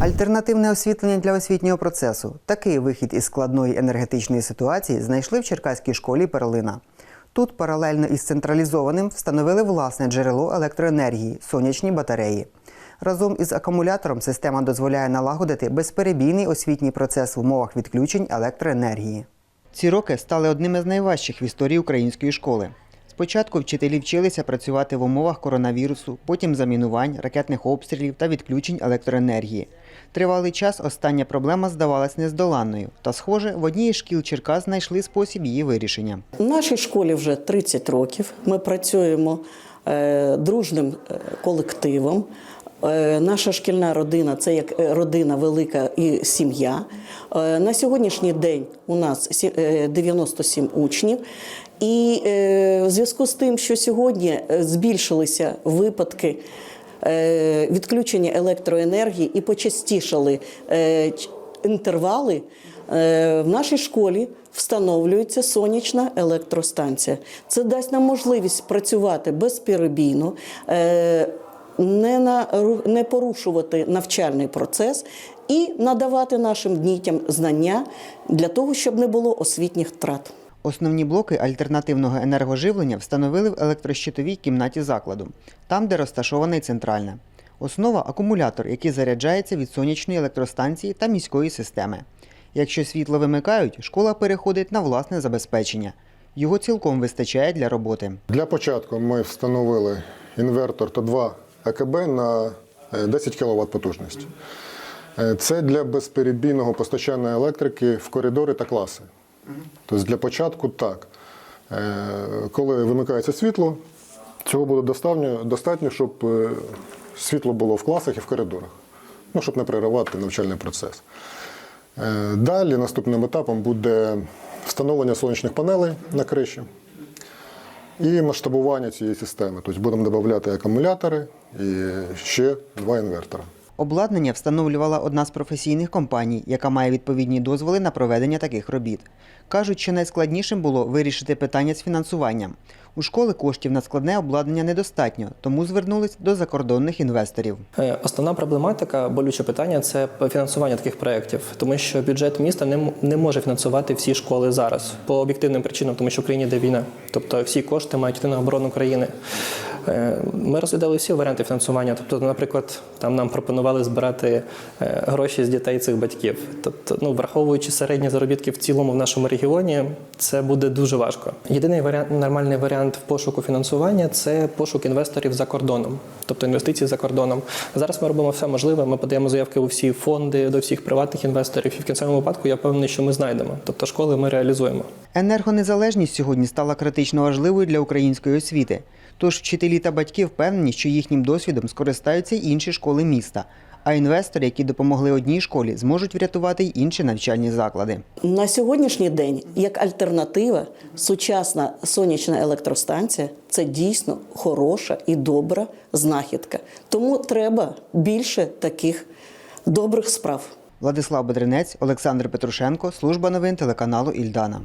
Альтернативне освітлення для освітнього процесу. Такий вихід із складної енергетичної ситуації знайшли в Черкаській школі Перлина. Тут паралельно із централізованим встановили власне джерело електроенергії сонячні батареї. Разом із акумулятором система дозволяє налагодити безперебійний освітній процес в умовах відключень електроенергії. Ці роки стали одними з найважчих в історії української школи. Спочатку вчителі вчилися працювати в умовах коронавірусу, потім замінувань, ракетних обстрілів та відключень електроенергії. Тривалий час остання проблема здавалась нездоланною, та, схоже, в одній із шкіл Черкас знайшли спосіб її вирішення. В нашій школі вже 30 років. Ми працюємо е, дружним е, колективом. Е, Наша шкільна родина це як е, родина велика і сім'я. Е, На сьогоднішній день у нас сі- е, 97 учнів. І в зв'язку з тим, що сьогодні збільшилися випадки відключення електроенергії і почастішали інтервали, в нашій школі встановлюється сонячна електростанція. Це дасть нам можливість працювати безперебійно. Не, на, не порушувати навчальний процес і надавати нашим дітям знання для того, щоб не було освітніх втрат. Основні блоки альтернативного енергоживлення встановили в електрощитовій кімнаті закладу, там, де розташована центральна. Основа акумулятор, який заряджається від сонячної електростанції та міської системи. Якщо світло вимикають, школа переходить на власне забезпечення. Його цілком вистачає для роботи. Для початку ми встановили інвертор та два АКБ на е, 10 кВт потужності. Е, Це для безперебійного постачання електрики в коридори та класи. Тобто для початку так. Е, Коли вимикається світло, цього буде достатньо, щоб е, світло було в класах і в коридорах, ну, щоб не переривати навчальний процес. Е, Далі наступним етапом буде встановлення сонячних панелей на криші і масштабування цієї системи. Тобто будемо додати акумулятори і ще два інвертора. Обладнання встановлювала одна з професійних компаній, яка має відповідні дозволи на проведення таких робіт. Кажуть, що найскладнішим було вирішити питання з фінансуванням. У школи коштів на складне обладнання недостатньо, тому звернулись до закордонних інвесторів. Е, Основна проблематика, болюче питання це фінансування таких проєктів, тому що бюджет міста не, може фінансувати всі школи зараз по об'єктивним причинам, тому що в Україні йде війна. Тобто всі кошти мають йти на оборону країни. Е, Ми розглядали всі варіанти фінансування. Тобто, наприклад, там нам пропонували збирати е, гроші з дітей цих батьків. Тобто, ну враховуючи середні заробітки в цілому в нашому регіоні, це буде дуже важко. Єдиний варіант, нормальний варіант в пошуку фінансування це пошук інвесторів за кордоном, тобто інвестиції за кордоном. Зараз ми робимо все можливе. Ми подаємо заявки у всі фонди, до всіх приватних інвесторів. І в кінцевому випадку я впевнений, що ми знайдемо. Тобто школи ми реалізуємо. Енергонезалежність сьогодні стала критично важливою для української освіти. Тож вчителі та батьки впевнені, що їхнім досвідом скористаються й інші школи міста. А інвестори, які допомогли одній школі, зможуть врятувати й інші навчальні заклади. На сьогоднішній день, як альтернатива, сучасна сонячна електростанція це дійсно хороша і добра знахідка. Тому треба більше таких добрих справ. Владислав Бедренець, Олександр Петрушенко, служба новин телеканалу Ільдана.